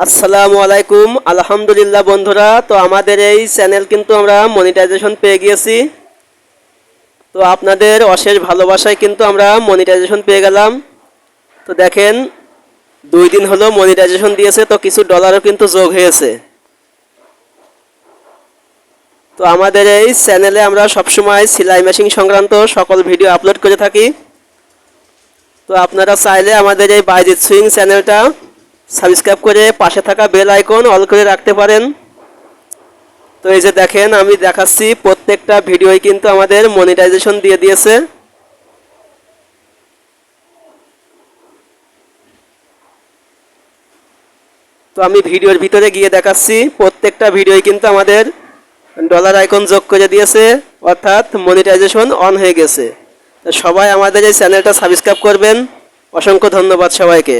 আসসালামু আলাইকুম। আলহামদুলিল্লাহ বন্ধুরা, তো আমাদের এই চ্যানেল কিন্তু আমরা মনিটাইজেশন পেয়ে গিয়েছি। তো আপনাদের অশেষ ভালোবাসায় কিন্তু আমরা মনিটাইজেশন পেয়ে গেলাম। তো দেখেন, দুই দিন হলো মনিটাইজেশন দিয়েছে, তো কিছু ডলারও কিন্তু যোগ হয়েছে। তো আমাদের এই চ্যানেলে আমরা সবসময় সেলাই মেশিন সংক্রান্ত সকল ভিডিও আপলোড করে থাকি। তো আপনারা চাইলে আমাদের এই বাইজিৎ সুইং চ্যানেলটা সাবস্ক্রাইব করে পাশে থাকা বেল আইকন অল করে রাখতে পারেন। তো এই যে দেখেন, আমি দেখাচ্ছি প্রত্যেকটা ভিডিওই কিন্তু আমাদের মনিটাইজেশন দিয়ে দিয়েছে। তো আমি ভিডিওর ভিতরে গিয়ে দেখাচ্ছি, প্রত্যেকটা ভিডিওই কিন্তু আমাদের ডলার আইকন যোগ করে দিয়েছে, অর্থাৎ মনিটাইজেশন অন হয়ে গেছে। সবাই আমাদের এই চ্যানেলটা সাবস্ক্রাইব করবেন। অসংখ্য ধন্যবাদ সবাইকে।